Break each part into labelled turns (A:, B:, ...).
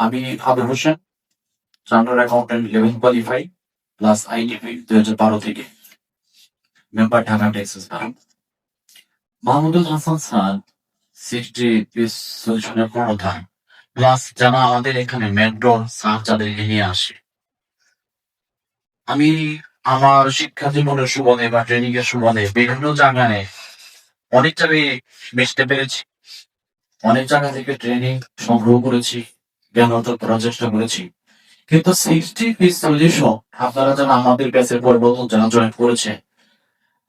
A: আমি Abul Hossain charter accountant level qualify plus IDP দুই হাজার বারো থেকে member Dhaka Texas bank Mahmudul Hasan sir sixty piece সলিউশনের প্রধান প্লাস যারা আমাদের এখানে মেন্টর স্যার যাদেরকে নিয়ে আসে। আমি আমার শিক্ষা জীবনের সুবাদে বা ট্রেনিং এর সুবাদে বিভিন্ন জায়গায় অনেকটা জায়গায় মিশতে পেরেছি। অনেক জায়গা থেকে ট্রেনিং সংগ্রহ করেছি। জ্ঞান অর্জন করার চেষ্টা করেছি। কিন্তু সিক্সটি পিস সলিউশন আপনারা যারা আমাদের ব্যাচের পরিবর্তন যারা জয়েন করেছে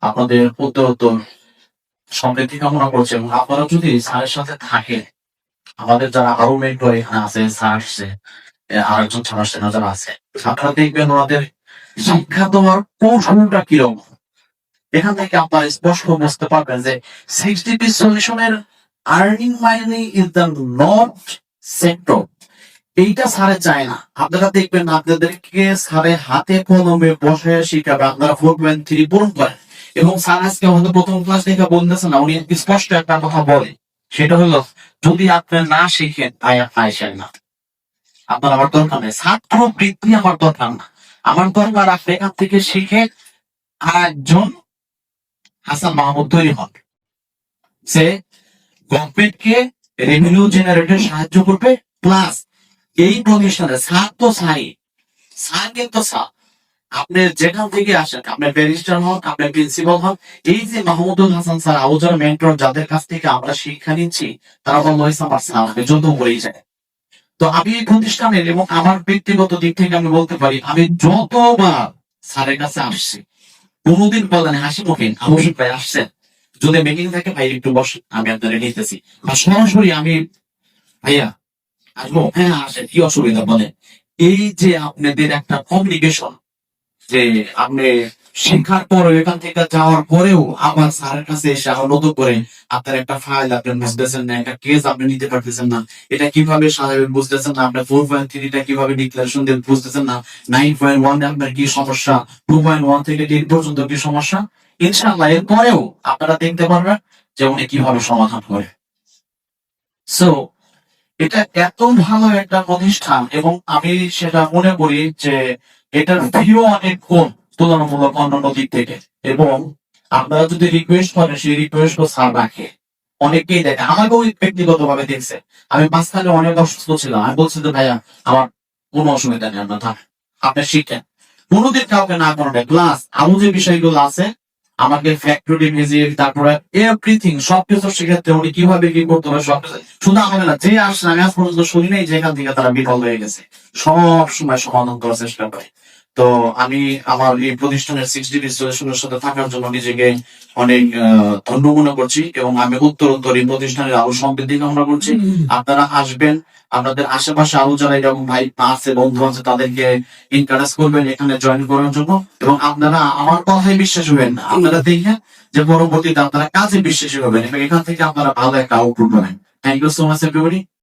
A: আপনাদের উত্তরোত্তর সমৃদ্ধি কামনা করছে এবং আপনারা যদি স্যারের সাথে থাকেন আমাদের যারা আরও মেন্টর এখানে আছে স্যার আসছে এ, আরেকজন স্যার আসছে না যারা আছে আপনারা দেখবেন ওনাদের শিক্ষা দেওয়ার কৌশলটা কীরকম। এখান থেকে আপনারা স্পষ্ট বুঝতে পারবেন যে sixty piece সলিউশনের earning money is the not sector এইটা স্যারে চায় না। আপনারা দেখবেন আপনাদেরকে স্যারে হাতে কলমে বসে শিখাবে, আপনারা ফোর পয়েন্ট থ্রি পূরণ করেন। এবং স্যার আজকে আমাদের প্রথম ক্লাস থেকে বলতেছে না, উনি স্পষ্ট একটা কথা বলে। সেটা হলো, যদি আপনি না শিখেন, তাই আপনি না। আপনার আমার দরকার নেই। ছাত্র বৃত্তি আমার দরকার না। আমার দরকার আপনি এখান থেকে শিখে আর একজন হাসান মাহমুদ তৈরি হন। সে গভর্নমেন্টকে রেভিনিউ জেনারেটে সাহায্য করবে প্লাস এই প্রতিষ্ঠানে স্যার তো সাই স্যার কিন্তু স্যার আপনি যেখান থেকে আসেন আপনি ব্যারিস্টার হন আপনি প্রিন্সিপাল হন, এই যে মাহমুদুল হাসান স্যার আউজার মেন্টর, যাদের কাছ থেকে আমরা শিক্ষা নিচ্ছি, তারা আমার স্যার আমাকে যত করেই যায়। তো আমি এই প্রতিষ্ঠানের এবং আমার ব্যক্তিগত দিক থেকে আমি বলতে পারি, আমি যতবার স্যারের কাছে আসছি, কোনোদিন বলেন হাসি মুখীন অবশ্যই ভাই আসছেন। যদি মিটিং থাকে, ভাই, একটু বসেন, আমি আপনারা নিতেছি। আর সরাসরি আমি, ভাইয়া আসব হ্যাঁ আসেন কি অসুবিধা বলে এই যে আপনাদের একটা কমিউনিকেশন যে আপনি শেখার পর এখান থেকে যাওয়ার পরেও আবার স্যারের কাছে এসে আবার নতুন করে আপনার একটা ফাইল আপনি বুঝতেছেন না, একটা কেস আপনি নিতে পারতেছেন না, এটা কীভাবে সাজাবেন বুঝতেছেন না, আপনার ফোর পয়েন্ট থ্রিটা কীভাবে ডিক্লারেশন দেন বুঝতেছেন না নাইন পয়েন্ট ওয়ান আপনার কি সমস্যা টু পয়েন্ট ওয়ান থেকে টেন পর্যন্ত কি সমস্যা? ইনশাল্লাহ এরপরেও আপনারা দেখতে পারবেন যে উনি কীভাবে সমাধান করে। সো এটা এত ভালো একটা প্রতিষ্ঠান এবং আমি সেটা মনে করি যে এটার ফিও অনেক কম তুলনামূলক অন্যান্য দিক থেকে। এবং আপনারা যদি রিকোয়েস্ট করেন, সেই রিকোয়েস্ট স্যার রাখে। অনেকেই দেখে। আমাকেও ব্যক্তিগত ভাবে দেখছে। আমি মাঝখানে অনেক অসুস্থ ছিলাম। আমি বলছি যে, ভাইয়া, আমার কোনো অসুবিধা নেই, আপনার আপনি শিখেন। কোনোদিন কাউকে না করেন প্লাস আরও যে বিষয়গুলো আছে আমাকে ফ্যাক্টরি ভিজিট তারপরে এভরিথিং সবকিছু সেক্ষেত্রে উনি কীভাবে কি করতে হবে, সবকিছু। শুধু আমাদের না, যে আসলে আমি আজ পর্যন্ত শুনি নাই, যেখান থেকে তারা বিফল হয়ে গেছে। সব সময় সমাধান করার চেষ্টা করে। তো আমি আমার এই প্রতিষ্ঠানের সিক্স ডিগ্রি সলিউশনের সাথে থাকার জন্য নিজেকে অনেক ধন্য মনে করছি এবং আমি উত্তরোত্তর এই প্রতিষ্ঠানের আরও সমৃদ্ধি কামনা করছি। আপনারা আসবেন আপনাদের আশেপাশে আরও যারা এরকম ভাই আছে বন্ধু আছে তাদেরকে এনকারেজ করবেন এখানে জয়েন করার জন্য। এবং আপনারা আমার কথায় বিশ্বাস হবেন আপনারা দেখেন যে পরবর্তীতে আপনারা কাজে বিশ্বাসী হবেন এবং এখান থেকে আপনারা ভালো একটা আউটপুট পাবেন। Thank you so much everybody